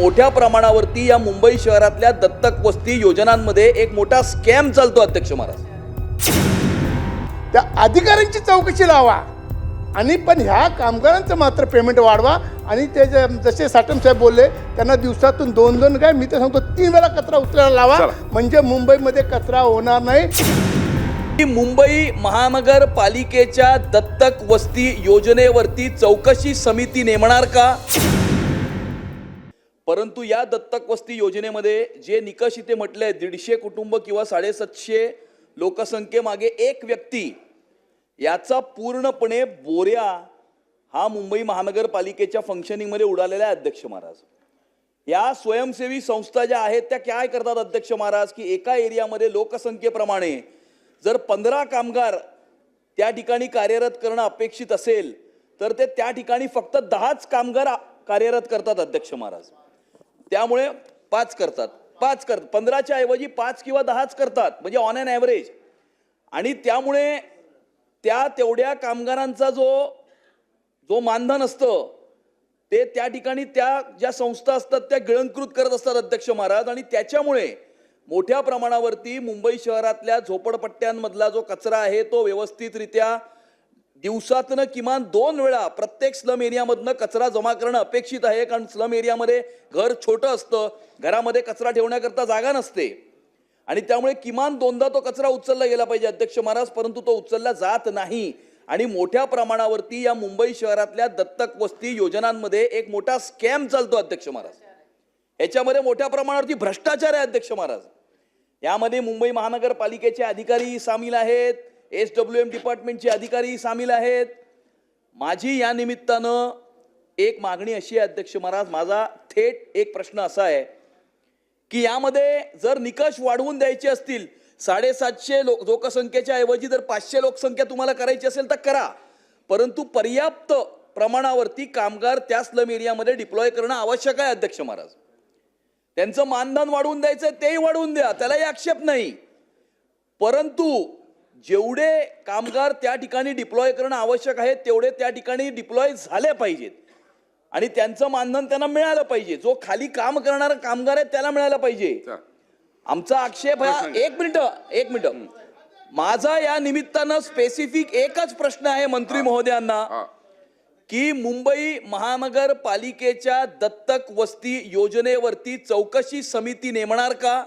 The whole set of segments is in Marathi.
मोठ्या प्रमाणावरती या मुंबई शहरातल्या दत्तक वस्ती योजनांमध्ये एक मोठा स्कॅम चालतो अध्यक्ष महाराज. त्या अधिकाऱ्यांची चौकशी लावा. आणि पण ह्या कामगारांचं मात्र पेमेंट वाढवा. आणि ते जसे साटम साहेब बोलले त्यांना दिवसातून दोन दोन काय मी तर सांगतो तीन वेळा कचरा उचलायला लावा. म्हणजे मुंबईमध्ये कचरा होणार नाही. मुंबई महानगरपालिकेच्या दत्तक वस्ती योजनेवरती चौकशी समिती नेमणार का? परंतु या दत्तक वस्ती योजनेमध्ये जे निकष इथे म्हटले आहेत दीडशे कुटुंब किंवा साडेसातशे लोकसंख्येमागे एक व्यक्ती याचा पूर्णपणे बोऱ्या हा मुंबई महानगरपालिकेच्या फंक्शनिंगमध्ये उडालेला आहे अध्यक्ष महाराज. या स्वयंसेवी संस्था ज्या आहेत त्या काय करतात अध्यक्ष महाराज की एका एरियामध्ये लोकसंख्येप्रमाणे जर पंधरा कामगार त्या ठिकाणी कार्यरत करणं अपेक्षित असेल तर ते त्या ठिकाणी फक्त दहाच कामगार कार्यरत करतात अध्यक्ष महाराज. त्यामुळे पाच करतात. पाच करतात पंधराच्या ऐवजी पाच किंवा दहाच करतात म्हणजे ऑन अन ॲव्हरेज आणि त्यामुळे त्या तेवढ्या कामगारांचा जो जो मानधन असतं ते त्या ठिकाणी त्या ज्या संस्था असतात त्या गिळंकृत करत असतात अध्यक्ष महाराज. आणि त्याच्यामुळे मोठ्या प्रमाणावरती मुंबई शहरातल्या झोपडपट्ट्यांमधला जो कचरा आहे तो व्यवस्थितरित्या दिवसातनं किमान दोन वेळा प्रत्येक स्लम एरियामधनं कचरा जमा करणं अपेक्षित आहे कारण स्लम एरियामध्ये घर छोटं असतं घरामध्ये कचरा ठेवण्याकरता जागा नसते. आणि त्यामुळे किमान दोनदा तो कचरा उचलला गेला पाहिजे अध्यक्ष महाराज परंतु तो उचलला जात नाही. आणि मोठ्या प्रमाणावरती या मुंबई शहरातल्या दत्तक वस्ती योजनांमध्ये एक मोठा स्कॅम चालतो अध्यक्ष महाराज. याच्यामध्ये मोठ्या प्रमाणावरती भ्रष्टाचार आहे अध्यक्ष महाराज. यामध्ये मुंबई महानगरपालिकेचे अधिकारी सामील आहेत. एस डब्ल्यू एम डिपार्टमेंटचे अधिकारी सामील आहेत. माझी या निमित्तानं एक मागणी अशी आहे अध्यक्ष महाराज माझा थेट एक प्रश्न असा आहे की यामध्ये जर निकष वाढवून द्यायचे असतील साडेसातशे लोक लोकसंख्येच्या ऐवजी जर पाचशे लोकसंख्या तुम्हाला करायची असेल तर करा. परंतु पर्याप्त प्रमाणावरती कामगार त्या स्लम एरियामध्ये डिप्लॉय करणं आवश्यक आहे अध्यक्ष महाराज. त्यांचं मानधन वाढवून द्यायचं तेही वाढवून द्या त्यालाही आक्षेप नाही. परंतु जेवढे कामगार त्या ठिकाणी डिप्लॉय करणं आवश्यक आहे तेवढे त्या ठिकाणी डिप्लॉय झाले पाहिजेत. आणि त्यांचं मानधन त्यांना मिळालं पाहिजे. जो खाली काम करणारा कामगार आहे त्याला मिळालं पाहिजे. आमचा आक्षेप हा एक मिनिट एक मिनिट. माझा या निमित्तानं स्पेसिफिक एकच प्रश्न आहे मंत्री महोदयांना. की मुंबई महानगरपालिकेच्या दत्तक वस्ती योजनेवरती चौकशी समिती नेमणार का?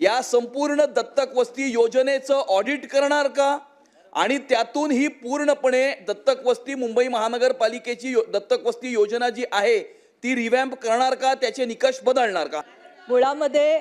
या संपूर्ण दत्तक वस्ती योजनेचं ऑडिट करणार का? आणि त्यातून ही पूर्णपणे दत्तक वस्ती मुंबई महानगरपालिकेची यो- दत्तक वस्ती योजना जी आहे ती रिवॅम्प करणार का? त्याचे निकष बदलणार का? मुळामध्ये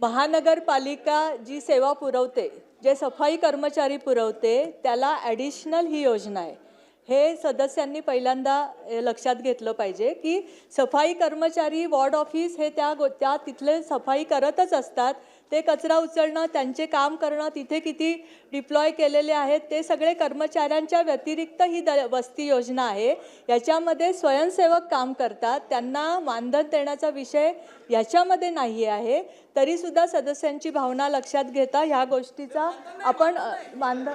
महानगरपालिका जी सेवा पुरवते जे सफाई कर्मचारी पुरवते त्याला ॲडिशनल ही योजना आहे. हे सदस्यांनी पहिल्यांदा लक्षात घेतलं पाहिजे की सफाई कर्मचारी वॉर्ड ऑफिस हे त्या गो त्या तिथले सफाई करतच असतात. ते कचरा उचलणं त्यांचे काम करणं तिथे किती डिप्लॉय केलेले आहेत ते सगळे कर्मचाऱ्यांच्या व्यतिरिक्त ही द वस्ती योजना आहे. याच्यामध्ये स्वयंसेवक काम करतात. त्यांना मानधन देण्याचा विषय याच्यामध्ये नाही आहे. तरीसुद्धा सदस्यांची भावना लक्षात घेता ह्या गोष्टीचा आपण अ, मानधन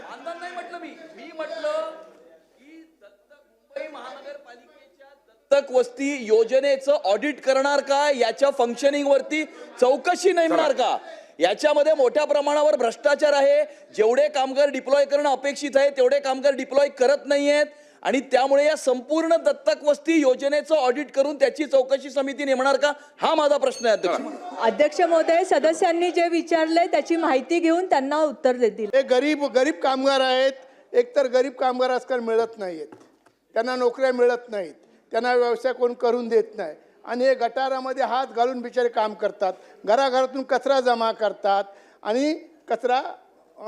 महानगरपालिकेच्या दत्तक वस्ती योजनेचं ऑडिट करणार का? याच्या फंक्शनिंग वरती चौकशी नेमणार का? याच्यामध्ये मोठ्या प्रमाणावर भ्रष्टाचार आहे. जेवढे कामगार डिप्लॉय करणं अपेक्षित आहे तेवढे कामगार डिप्लॉय करत नाही आहेत आणि त्यामुळे या संपूर्ण दत्तक वस्ती योजनेचं ऑडिट करून त्याची चौकशी समिती नेमणार का? हा माझा प्रश्न आहे अध्यक्ष. अध्यक्ष महोदय सदस्यांनी जे विचारले त्याची माहिती घेऊन त्यांना उत्तर देतील. हे गरीब गरीब कामगार आहेत. एकतर गरीब कामगार आजकाल मिळत नाही आहेत त्यांना नोकऱ्या मिळत नाहीत. त्यांना व्यवसाय कोण करून देत नाही. आणि हे गटारामध्ये हात घालून बिचारे काम करतात. घराघरातून कचरा जमा करतात. आणि कचरा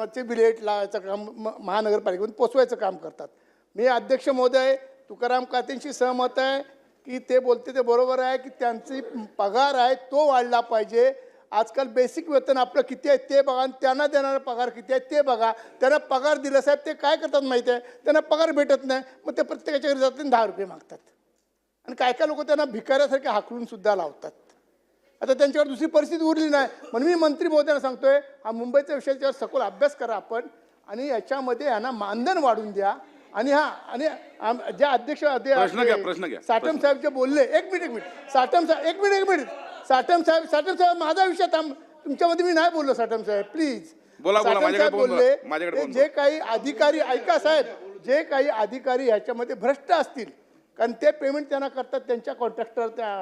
चे बिलेट लावायचं काम म- महानगरपालिकेतून पोचवायचं काम करतात. मी अध्यक्ष महोदय तुकाराम कातेंशी सहमत आहे की ते बोलते ते बरोबर आहे की त्यांची पगार आहे तो वाढला पाहिजे. आजकाल बेसिक वेतन आपलं किती आहे ते बघा आणि त्यांना देणारा पगार किती आहे ते बघा. त्यांना पगार दिला साहेब ते काय करतात माहिती आहे? त्यांना पगार भेटत नाही मग ते प्रत्येकाच्या घरी जातात दहा रुपये मागतात. आणि काय काय लोक त्यांना भिकाऱ्यासारखे हाकलून सुद्धा लावतात. आता त्यांच्यावर दुसरी परिस्थिती उरली नाही. म्हणून मी मंत्री महोदयांना सांगतोय हा मुंबईच्या विषयाच्यावर सखोल अभ्यास करा आपण आणि याच्यामध्ये यांना मानधन वाढून द्या. आणि हा आणि आम- जे अध्यक्ष. साठम साहेब जे बोलले एक मिनिट एक मिनिट. साठम साहेब एक मिनिट एक मिनिट. साठम साहेब साठम साहेब माझा विषय थांब. तुमच्यामध्ये मी नाही बोललो साठम साहेब प्लीज बोला, बोला, माझ्याकडे साहेब बोलून बोलले बोला, माझ्याकडे ते बोलून जे काही अधिकारी ऐका साहेब जे काही अधिकारी ह्याच्यामध्ये भ्रष्ट असतील कारण ते पेमेंट त्यांना करतात त्यांच्या कॉन्ट्रॅक्टर त्या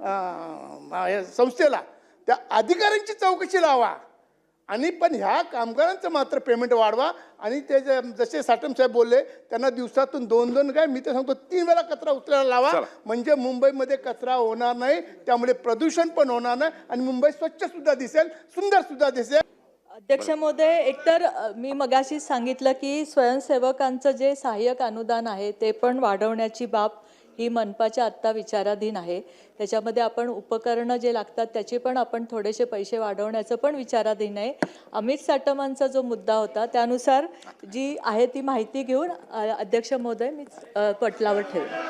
अं, संस्थेला. त्या अधिकाऱ्यांची चौकशी लावा. आणि पण ह्या कामगारांचं मात्र पेमेंट वाढवा. आणि ते जे जसे साटम साहेब बोलले त्यांना दिवसातून दोन दोन काय मी तर सांगतो तीन वेळा कचरा उचलायला लावा. म्हणजे मुंबईमध्ये कचरा होणार नाही त्यामुळे प्रदूषण पण होणार नाही आणि मुंबई स्वच्छ सुद्धा दिसेल सुंदर सुद्धा दिसेल. अध्यक्ष महोदय एकतर मी मगाशी सांगितलं की स्वयंसेवकांचं जे सहाय्यक अनुदान आहे ते पण वाढवण्याची बाब ही मनपाच्या आत्ता विचाराधीन आहे. त्याच्यामध्ये आपण उपकरणं जे लागतात त्याचे पण आपण थोडेसे पैसे वाढवण्याचं पण विचाराधीन आहे. अमित साटमांचा जो मुद्दा होता त्यानुसार जी आहे ती माहिती घेऊन अध्यक्ष महोदय मी पटलावर ठेवेन.